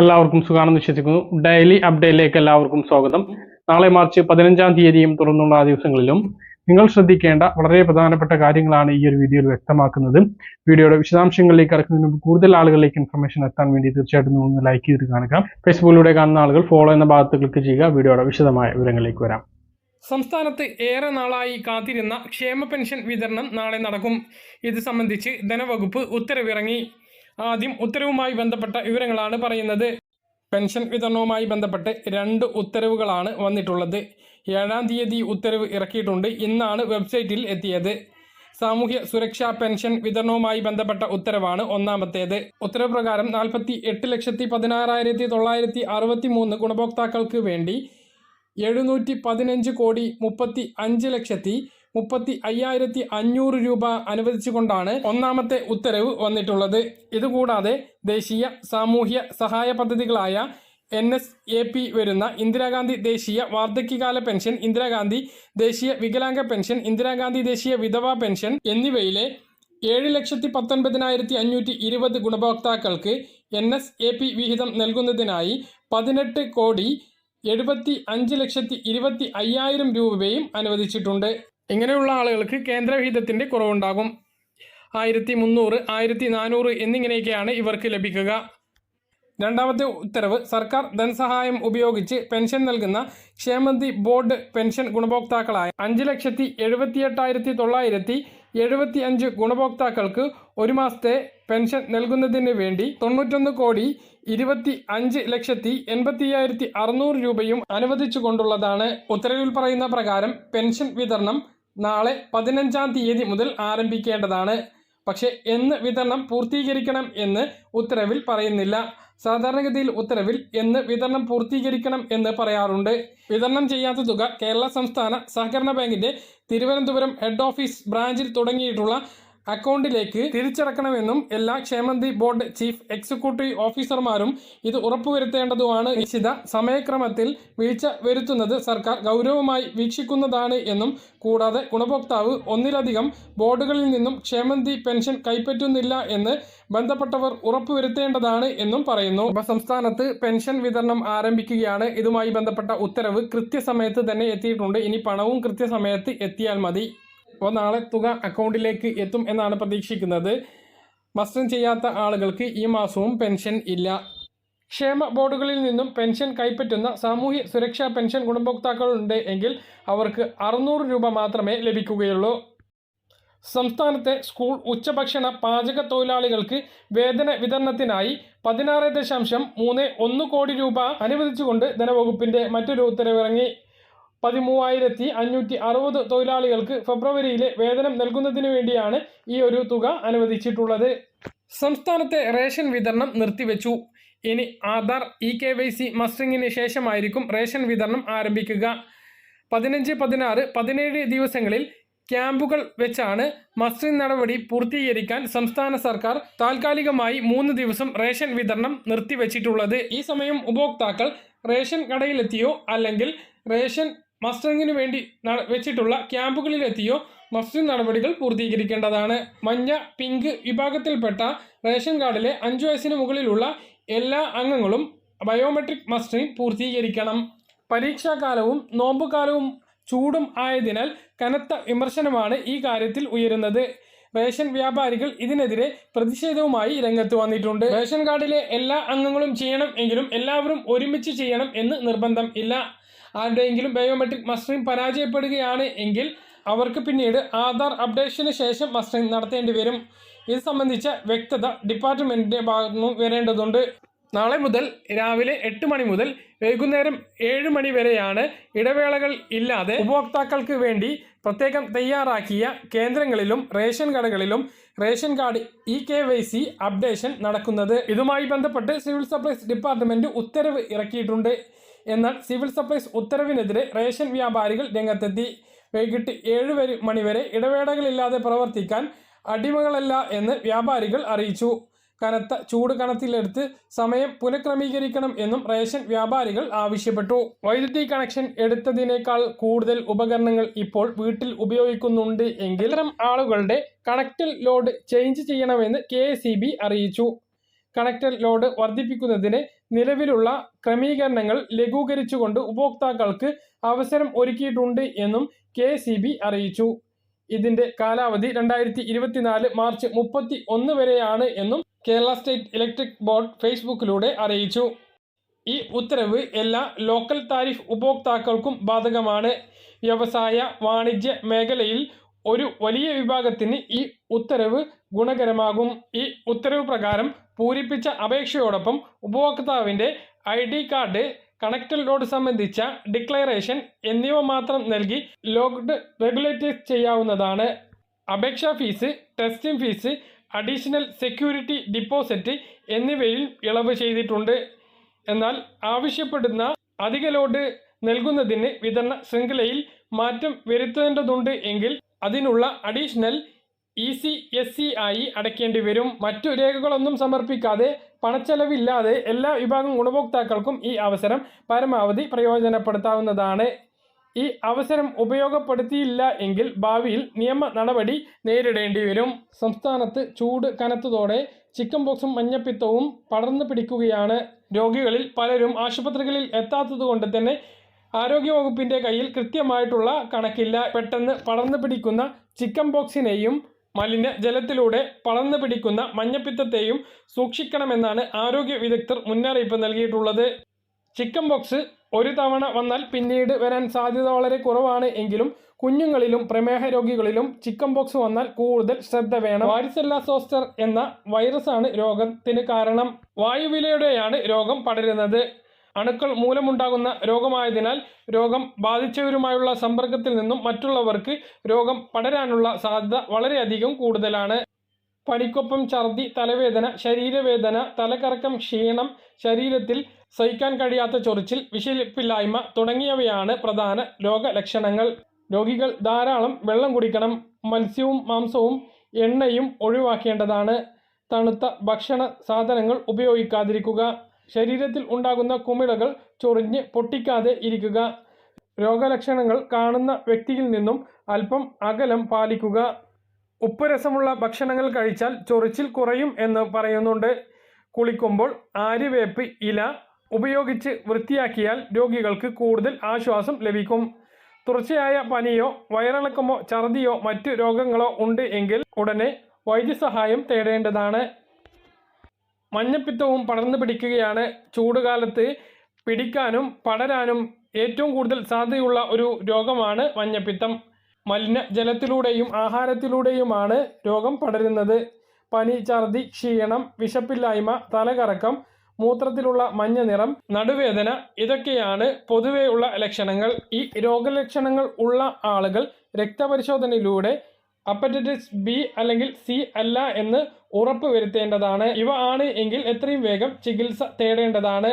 എല്ലാവർക്കും സുഖമാണെന്ന് വിശ്വസിക്കുന്നു. ഡെയിലി അപ്ഡേറ്റിലേക്ക് എല്ലാവർക്കും സ്വാഗതം. നാളെ മാർച്ച് പതിനഞ്ചാം തീയതിയും തുടർന്നുള്ള ദിവസങ്ങളിലും നിങ്ങൾ ശ്രദ്ധിക്കേണ്ട വളരെ പ്രധാനപ്പെട്ട കാര്യങ്ങളാണ് ഈ ഒരു വീഡിയോയിൽ വ്യക്തമാക്കുന്നത്. വീഡിയോയുടെ വിശദാംശങ്ങളിലേക്ക് കടക്കുന്നതിന് മുമ്പ് കൂടുതൽ ആളുകളിലേക്ക് ഇൻഫർമേഷൻ എത്താൻ വേണ്ടി തീർച്ചയായിട്ടും ഒന്ന് ലൈക്ക് ചെയ്ത് കാണുക. ഫേസ്ബുക്കിലൂടെ കാണുന്ന ആളുകൾ ഫോളോ എന്ന ഭാഗത്ത് ക്ലിക്ക് ചെയ്യുക. വീഡിയോയുടെ വിശദമായ വിവരങ്ങളിലേക്ക് വരാം. സംസ്ഥാനത്ത് ഏറെ നാളായി കാത്തിരുന്ന ക്ഷേമ പെൻഷൻ വിതരണം നാളെ നടക്കും. ഇത് സംബന്ധിച്ച് ധനവകുപ്പ് ഉത്തരവിറങ്ങി. ആദ്യം ഉത്തരവുമായി ബന്ധപ്പെട്ട വിവരങ്ങളാണ് പറയുന്നത്. പെൻഷൻ വിതരണവുമായി ബന്ധപ്പെട്ട് രണ്ട് ഉത്തരവുകളാണ് വന്നിട്ടുള്ളത്. ഏഴാം തീയതി ഉത്തരവ് ഇറക്കിയിട്ടുണ്ട്. ഇന്നാണ് വെബ്സൈറ്റിൽ എത്തിയത്. സാമൂഹ്യ സുരക്ഷാ പെൻഷൻ വിതരണവുമായി ബന്ധപ്പെട്ട ഉത്തരവാണ് ഒന്നാമത്തേത്. ഉത്തരവ് പ്രകാരം നാൽപ്പത്തി എട്ട് ലക്ഷത്തി പതിനാറായിരത്തി തൊള്ളായിരത്തി അറുപത്തി മൂന്ന് ഗുണഭോക്താക്കൾക്ക് വേണ്ടി എഴുന്നൂറ്റി പതിനഞ്ച് കോടി മുപ്പത്തി അഞ്ച് ലക്ഷത്തി മുപ്പത്തി അയ്യായിരത്തി അഞ്ഞൂറ് രൂപ അനുവദിച്ചുകൊണ്ടാണ് ഒന്നാമത്തെ ഉത്തരവ് വന്നിട്ടുള്ളത്. ഇതുകൂടാതെ ദേശീയ സാമൂഹ്യ സഹായ പദ്ധതികളായ എൻ എസ് എ പി വരുന്ന ഇന്ദിരാഗാന്ധി ദേശീയ വാർദ്ധക്യകാല പെൻഷൻ ഇന്ദിരാഗാന്ധി ദേശീയ വികലാംഗ പെൻഷൻ ഇന്ദിരാഗാന്ധി ദേശീയ വിധവാ പെൻഷൻ എന്നിവയിലെ ഏഴ് ലക്ഷത്തി പത്തൊൻപതിനായിരത്തി അഞ്ഞൂറ്റി ഇരുപത് ഗുണഭോക്താക്കൾക്ക് എൻ എസ് എ പി വിഹിതം നൽകുന്നതിനായി പതിനെട്ട് കോടി എഴുപത്തി അഞ്ച് ലക്ഷത്തി ഇരുപത്തി അയ്യായിരം രൂപയും അനുവദിച്ചിട്ടുണ്ട്. ഇങ്ങനെയുള്ള ആളുകൾക്ക് കേന്ദ്രവിഹിതത്തിന്റെ കുറവുണ്ടാകും. ആയിരത്തി മുന്നൂറ് ആയിരത്തി നാനൂറ് എന്നിങ്ങനെയൊക്കെയാണ് ഇവർക്ക് ലഭിക്കുക. രണ്ടാമത്തെ ഉത്തരവ് സർക്കാർ ധനസഹായം ഉപയോഗിച്ച് പെൻഷൻ നൽകുന്ന ക്ഷേമനിധി ബോർഡ് പെൻഷൻ ഗുണഭോക്താക്കളായ അഞ്ച് ലക്ഷത്തി എഴുപത്തിയെട്ടായിരത്തി തൊള്ളായിരത്തി എഴുപത്തി അഞ്ച് ഗുണഭോക്താക്കൾക്ക് ഒരു മാസത്തെ പെൻഷൻ നൽകുന്നതിന് വേണ്ടി തൊണ്ണൂറ്റൊന്ന് കോടി ഇരുപത്തി അഞ്ച് ലക്ഷത്തി എൺപത്തി അയ്യായിരത്തി അറുന്നൂറ് രൂപയും അനുവദിച്ചുകൊണ്ടുള്ളതാണ്. ഉത്തരവിൽ പറയുന്ന പ്രകാരം പെൻഷൻ വിതരണം നാളെ പതിനഞ്ചാം തീയതി മുതൽ ആരംഭിക്കേണ്ടതാണ്. പക്ഷേ എന്ന് വിതരണം പൂർത്തീകരിക്കണം എന്ന് ഉത്തരവിൽ പറയുന്നില്ല. സാധാരണഗതിയിൽ ഉത്തരവിൽ എന്ന് വിതരണം പൂർത്തീകരിക്കണം എന്ന് പറയാറുണ്ട്. വിതരണം ചെയ്യാത്ത തുക കേരള സംസ്ഥാന സഹകരണ ബാങ്കിന്റെ തിരുവനന്തപുരം ഹെഡ് ഓഫീസ് ബ്രാഞ്ചിൽ തുടങ്ങിയിട്ടുള്ള അക്കൗണ്ടിലേക്ക് തിരിച്ചടക്കണമെന്നും എല്ലാ ക്ഷേമന്തി ബോർഡ് ചീഫ് എക്സിക്യൂട്ടീവ് ഓഫീസർമാരും ഇത് ഉറപ്പുവരുത്തേണ്ടതുമാണ്. നിശ്ചിത സമയക്രമത്തിൽ വീഴ്ച വരുത്തുന്നത് സർക്കാർ ഗൗരവമായി വീക്ഷിക്കുന്നതാണ് എന്നും കൂടാതെ ഗുണഭോക്താവ് ഒന്നിലധികം ബോർഡുകളിൽ നിന്നും ക്ഷേമന്തി പെൻഷൻ കൈപ്പറ്റുന്നില്ല എന്ന് ബന്ധപ്പെട്ടവർ ഉറപ്പുവരുത്തേണ്ടതാണ് എന്നും പറയുന്നു. സംസ്ഥാനത്ത് പെൻഷൻ വിതരണം ആരംഭിക്കുകയാണ്. ഇതുമായി ബന്ധപ്പെട്ട ഉത്തരവ് കൃത്യസമയത്ത് തന്നെ എത്തിയിട്ടുണ്ട്. ഇനി പണവും കൃത്യസമയത്ത് എത്തിയാൽ മതി. അപ്പോൾ നാളെ തുക അക്കൗണ്ടിലേക്ക് എത്തും എന്നാണ് പ്രതീക്ഷിക്കുന്നത്. മസ്റ്റം ചെയ്യാത്ത ആളുകൾക്ക് ഈ മാസവും പെൻഷൻ ഇല്ല. ക്ഷേമ ബോർഡുകളിൽ നിന്നും പെൻഷൻ കൈപ്പറ്റുന്ന സാമൂഹ്യ സുരക്ഷാ പെൻഷൻ ഗുണഭോക്താക്കളുണ്ട് എങ്കിൽ അവർക്ക് അറുന്നൂറ് രൂപ മാത്രമേ ലഭിക്കുകയുള്ളൂ. സംസ്ഥാനത്തെ സ്കൂൾ ഉച്ചഭക്ഷണ പാചക തൊഴിലാളികൾക്ക് വേതന വിതരണത്തിനായി പതിനാറ് ദശാംശം മൂന്ന് ഒന്ന് കോടി രൂപ അനുവദിച്ചുകൊണ്ട് ധനവകുപ്പിന്റെ മറ്റൊരു ഉത്തരവിറങ്ങി. പതിമൂവായിരത്തി അഞ്ഞൂറ്റി അറുപത് തൊഴിലാളികൾക്ക് ഫെബ്രുവരിയിലെ വേതനം നൽകുന്നതിന് വേണ്ടിയാണ് ഈ ഒരു തുക അനുവദിച്ചിട്ടുള്ളത്. സംസ്ഥാനത്തെ റേഷൻ വിതരണം നിർത്തിവെച്ചു. ഇനി Aadhaar E K Y C മസ്റ്ററിങ്ങിന് ശേഷമായിരിക്കും റേഷൻ വിതരണം ആരംഭിക്കുക. പതിനഞ്ച് പതിനാറ് പതിനേഴ് ദിവസങ്ങളിൽ ക്യാമ്പുകൾ വെച്ചാണ് മസ്റ്ററിംഗ് നടപടി പൂർത്തീകരിക്കാൻ സംസ്ഥാന സർക്കാർ താൽക്കാലികമായി മൂന്ന് ദിവസം റേഷൻ വിതരണം നിർത്തിവെച്ചിട്ടുള്ളത്. ഈ സമയം ഉപഭോക്താക്കൾ റേഷൻ കടയിലെത്തിയോ അല്ലെങ്കിൽ റേഷൻ മസ്റ്ററിങ്ങിന് വേണ്ടി വെച്ചിട്ടുള്ള ക്യാമ്പുകളിലെത്തിയോ? മസ്റ്ററിംഗ് നടപടികൾ പൂർത്തീകരിക്കേണ്ടതാണ്. മഞ്ഞ പിങ്ക് വിഭാഗത്തിൽപ്പെട്ട റേഷൻ കാർഡിലെ അഞ്ചു വയസ്സിന് മുകളിലുള്ള എല്ലാ അംഗങ്ങളും ബയോമെട്രിക് മസ്റ്ററിംഗ് പൂർത്തീകരിക്കണം. പരീക്ഷാകാലവും നോമ്പുകാലവും ചൂടും ആയതിനാൽ കനത്ത വിമർശനമാണ് ഈ കാര്യത്തിൽ ഉയരുന്നത്. റേഷൻ വ്യാപാരികൾ ഇതിനെതിരെ പ്രതിഷേധവുമായി രംഗത്ത് വന്നിട്ടുണ്ട്. റേഷൻ കാർഡിലെ എല്ലാ അംഗങ്ങളും ചെയ്യണം എങ്കിലും എല്ലാവരും ഒരുമിച്ച് ചെയ്യണം എന്ന് നിർബന്ധം ഇല്ല. ആരുടെയെങ്കിലും ബയോമെട്രിക് മസ്റ്ററിംഗ് പരാജയപ്പെടുകയാണ് എങ്കിൽ അവർക്ക് പിന്നീട് ആധാർ അപ്ഡേഷന് ശേഷം മസ്റ്ററിംഗ് നടത്തേണ്ടി വരും. ഇത് സംബന്ധിച്ച വ്യക്തത ഡിപ്പാർട്ട്മെന്റിന്റെ ഭാഗത്തു നിന്നും വരേണ്ടതുണ്ട്. നാളെ മുതൽ രാവിലെ എട്ട് മണി മുതൽ വൈകുന്നേരം ഏഴ് മണി വരെയാണ് ഇടവേളകൾ ഇല്ലാതെ ഉപഭോക്താക്കൾക്ക് വേണ്ടി പ്രത്യേകം തയ്യാറാക്കിയ കേന്ദ്രങ്ങളിലും റേഷൻ കടകളിലും ration card E K Y C updation നടക്കുന്നത്. ഇതുമായി ബന്ധപ്പെട്ട് സിവിൽ സപ്ലൈസ് ഡിപ്പാർട്ട്മെന്റ് ഉത്തരവ് ഇറക്കിയിട്ടുണ്ട്. എന്നാൽ സിവിൽ സപ്ലൈസ് ഉത്തരവിനെതിരെ റേഷൻ വ്യാപാരികൾ രംഗത്തെത്തി. വൈകിട്ട് ഏഴ് വരെ മണിവരെ ഇടവേളകളില്ലാതെ പ്രവർത്തിക്കാൻ അടിമകളല്ല എന്ന് വ്യാപാരികൾ അറിയിച്ചു. കനത്ത ചൂട് കണത്തിലെടുത്ത് സമയം പുനഃക്രമീകരിക്കണം എന്നും റേഷൻ വ്യാപാരികൾ ആവശ്യപ്പെട്ടു. വൈദ്യുതി കണക്ഷൻ എടുത്തതിനേക്കാൾ കൂടുതൽ ഉപകരണങ്ങൾ ഇപ്പോൾ വീട്ടിൽ ഉപയോഗിക്കുന്നുണ്ട് എങ്കിൽ ആളുകളുടെ കണക്റ്റൽ ലോഡ് ചേഞ്ച് ചെയ്യണമെന്ന് കെ അറിയിച്ചു. കണക്റ്റഡ് ലോഡ് വർദ്ധിപ്പിക്കുന്നതിന് നിലവിലുള്ള ക്രമീകരണങ്ങൾ ലഘൂകരിച്ചുകൊണ്ട് ഉപഭോക്താക്കൾക്ക് അവസരം ഒരുക്കിയിട്ടുണ്ട് എന്നും കെ അറിയിച്ചു. ഇതിന്റെ കാലാവധി രണ്ടായിരത്തി ഇരുപത്തിനാല് മാർച്ച് മുപ്പത്തി ഒന്ന് വരെയാണ് എന്നും കേരള സ്റ്റേറ്റ് ഇലക്ട്രിക് ബോർഡ് ഫേസ്ബുക്കിലൂടെ അറിയിച്ചു. ഈ ഉത്തരവ് എല്ലാ ലോക്കൽ താരിഫ് ഉപഭോക്താക്കൾക്കും ബാധകമാണ്. വ്യവസായ വാണിജ്യ മേഖലയിൽ ഒരു വലിയ വിഭാഗത്തിന് ഈ ഉത്തരവ് ഗുണകരമാകും. ഈ ഉത്തരവ് പ്രകാരം പൂരിപ്പിച്ച അപേക്ഷയോടൊപ്പം ഉപഭോക്താവിന്റെ I D card connected load സംബന്ധിച്ച ഡിക്ലറേഷൻ എന്നിവ മാത്രം നൽകി ലോക്ക്ഡ് റെഗുലേറ്റ് ചെയ്യാവുന്നതാണ്. അപേക്ഷാ fees testing fees additional security deposit എന്നിവയിൽ ഇളവ് ചെയ്തിട്ടുണ്ട്. എന്നാൽ ആവശ്യപ്പെടുന്ന അധിക ലോഡ് നൽകുന്നതിന് വിതരണ ശൃംഖലയിൽ മാറ്റം വരുത്തേണ്ടതുണ്ട് എങ്കിൽ അതിനുള്ള additional E C S C ആയി അടയ്ക്കേണ്ടി വരും. മറ്റു രേഖകളൊന്നും സമർപ്പിക്കാതെ പണച്ചെലവില്ലാതെ എല്ലാ വിഭാഗം ഗുണഭോക്താക്കൾക്കും ഈ അവസരം പരമാവധി പ്രയോജനപ്പെടുത്താവുന്നതാണ്. ഈ അവസരം ഉപയോഗപ്പെടുത്തിയില്ല എങ്കിൽ ഭാവിയിൽ നിയമ നടപടി നേരിടേണ്ടി വരും. സംസ്ഥാനത്ത് ചൂട് കനത്തതോടെ ചിക്കൻ ബോക്സും മഞ്ഞപ്പിത്തവും പടർന്നു പിടിക്കുകയാണ്. രോഗികളിൽ പലരും ആശുപത്രികളിൽ എത്താത്തതുകൊണ്ട് തന്നെ ആരോഗ്യവകുപ്പിന്റെ കയ്യിൽ കൃത്യമായിട്ടുള്ള കണക്കില്ല. പെട്ടെന്ന് പടർന്നു പിടിക്കുന്ന ചിക്കൻ ബോക്സിനെയും മലിന ജലത്തിലൂടെ പടർന്നു പിടിക്കുന്ന മഞ്ഞപ്പിത്തത്തെയും സൂക്ഷിക്കണമെന്നാണ് ആരോഗ്യ വിദഗ്ധർ മുന്നറിയിപ്പ് നൽകിയിട്ടുള്ളത്. ചിക്കൻ ബോക്സ് ഒരു തവണ വന്നാൽ പിന്നീട് വരാൻ സാധ്യത വളരെ കുറവാണ് എങ്കിലും കുഞ്ഞുങ്ങളിലും പ്രമേഹ രോഗികളിലും ചിക്കൻ ബോക്സ് വന്നാൽ കൂടുതൽ ശ്രദ്ധ വേണം. വാരിസെല്ല സോസ്റ്റർ എന്ന വൈറസാണ് രോഗത്തിന് കാരണം. വായുവിലൂടെയാണ് രോഗം പടരുന്നത്. അണുക്കൾ മൂലമുണ്ടാകുന്ന രോഗമായതിനാൽ രോഗം ബാധിച്ചവരുമായുള്ള സമ്പർക്കത്തിൽ നിന്നും മറ്റുള്ളവർക്ക് രോഗം പടരാനുള്ള സാധ്യത വളരെയധികം കൂടുതലാണ്. പനിക്കൊപ്പം ഛർദി തലവേദന ശരീരവേദന തലകറക്കം ക്ഷീണം ശരീരത്തിൽ സഹിക്കാൻ കഴിയാത്ത ചൊറിച്ചിൽ വിശലിപ്പില്ലായ്മ തുടങ്ങിയവയാണ് പ്രധാന രോഗലക്ഷണങ്ങൾ. രോഗികൾ ധാരാളം വെള്ളം കുടിക്കണം മത്സ്യവും മാംസവും എണ്ണയും ഒഴിവാക്കേണ്ടതാണ്. തണുത്ത ഭക്ഷണ സാധനങ്ങൾ ഉപയോഗിക്കാതിരിക്കുക. ശരീരത്തിൽ ഉണ്ടാകുന്ന കുമിളകൾ ചൊറിഞ്ഞ് പൊട്ടിക്കാതെ ഇരിക്കുക. രോഗലക്ഷണങ്ങൾ കാണുന്ന വ്യക്തിയിൽ നിന്നും അല്പം അകലം പാലിക്കുക. ഉപ്പുരസമുള്ള ഭക്ഷണങ്ങൾ കഴിച്ചാൽ ചൊറിച്ചിൽ കുറയും എന്ന് പറയുന്നുണ്ട്. കുളിക്കുമ്പോൾ ആര്യവേപ്പ് ഇല ഉപയോഗിച്ച് വൃത്തിയാക്കിയാൽ രോഗികൾക്ക് കൂടുതൽ ആശ്വാസം ലഭിക്കും. തുടർച്ചയായ പനിയോ വയറിളക്കമോ ഛർദിയോ മറ്റ് രോഗങ്ങളോ ഉണ്ട് എങ്കിൽ ഉടനെ വൈദ്യസഹായം തേടേണ്ടതാണ്. മഞ്ഞപ്പിത്തവും പടർന്നു പിടിക്കുകയാണ്. ചൂടുകാലത്ത് പിടിക്കാനും പടരാനും ഏറ്റവും കൂടുതൽ സാധ്യതയുള്ള ഒരു രോഗമാണ് മഞ്ഞപ്പിത്തം. മലിന ജലത്തിലൂടെയും ആഹാരത്തിലൂടെയുമാണ് രോഗം പടരുന്നത്. പനി ഛർദി ക്ഷീണം വിശപ്പില്ലായ്മ തലകറക്കം മൂത്രത്തിലുള്ള മഞ്ഞ നിറം നടുവേദന ഇതൊക്കെയാണ് പൊതുവെയുള്ള ലക്ഷണങ്ങൾ. ഈ രോഗലക്ഷണങ്ങൾ ഉള്ള ആളുകൾ രക്തപരിശോധനയിലൂടെ അപ്പറ്റൈറ്റിസ് ബി അല്ലെങ്കിൽ സി അല്ല എന്ന് ഉറപ്പ് വരുത്തേണ്ടതാണ് ഇവ ആണ് എങ്കിൽ എത്രയും വേഗം ചികിത്സ തേടേണ്ടതാണ്.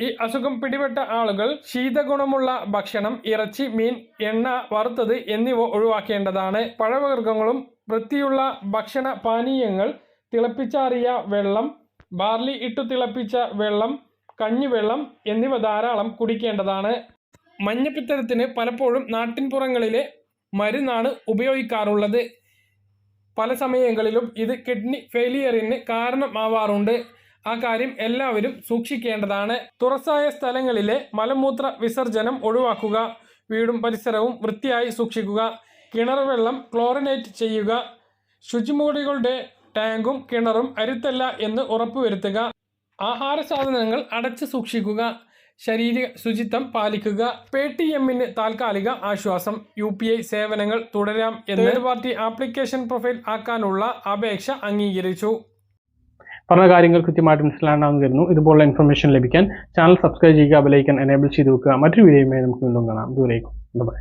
ഈ അസുഖം പിടിപെട്ട ആളുകൾ ശീതഗുണമുള്ള ഭക്ഷണം ഇറച്ചി മീൻ എണ്ണ വറുത്തത് എന്നിവ ഒഴിവാക്കേണ്ടതാണ്. പഴവർഗങ്ങളും വൃത്തിയുള്ള ഭക്ഷണ പാനീയങ്ങൾ തിളപ്പിച്ചാറിയ വെള്ളം ബാർലി ഇട്ടു തിളപ്പിച്ച വെള്ളം കഞ്ഞിവെള്ളം എന്നിവ ധാരാളം കുടിക്കേണ്ടതാണ്. മഞ്ഞപ്പിത്തരത്തിന് പലപ്പോഴും നാട്ടിൻപുറങ്ങളിലെ മരുന്നാണ് ഉപയോഗിക്കാറുള്ളത്. പല സമയങ്ങളിലും ഇത് കിഡ്നി ഫെയിലിയറിന് കാരണമാവാറുണ്ട്. ആ കാര്യം എല്ലാവരും സൂക്ഷിക്കേണ്ടതാണ്. തുറസായ സ്ഥലങ്ങളിലെ മലമൂത്ര വിസർജനം ഒഴിവാക്കുക വീടും പരിസരവും വൃത്തിയായി സൂക്ഷിക്കുക കിണർ വെള്ളം ക്ലോറിനേറ്റ് ചെയ്യുക ശുചിമുറികളുടെ ടാങ്കും കിണറും അരുത്തല്ല എന്ന് ഉറപ്പുവരുത്തുക ആഹാര സാധനങ്ങൾ അടച്ചു സൂക്ഷിക്കുക ശരീര ശുചിത്വം പാലിക്കുക പേ ടി എമ്മിന് താൽക്കാലിക ആശ്വാസം യു പി ഐ സേവനങ്ങൾ തുടരാം എന്ന് പാർട്ടി ആപ്ലിക്കേഷൻ പ്രൊഫൈൽ ആക്കാനുള്ള അപേക്ഷ അംഗീകരിച്ചു. പറഞ്ഞ കാര്യങ്ങൾ കൃത്യമായിട്ട് മനസ്സിലാണെന്ന് കരുതുന്നു. ഇതുപോലുള്ള ഇൻഫർമേഷൻ ലഭിക്കാൻ ചാനൽ സബ്സ്ക്രൈബ് ചെയ്യുക ബെലൈക്കൻ എനേബിൾ ചെയ്ത് വെക്കുക. മറ്റൊരു വീഡിയോയുമായി നമുക്ക് വീണ്ടും കാണാം. ദൂരേക്കും ബൈ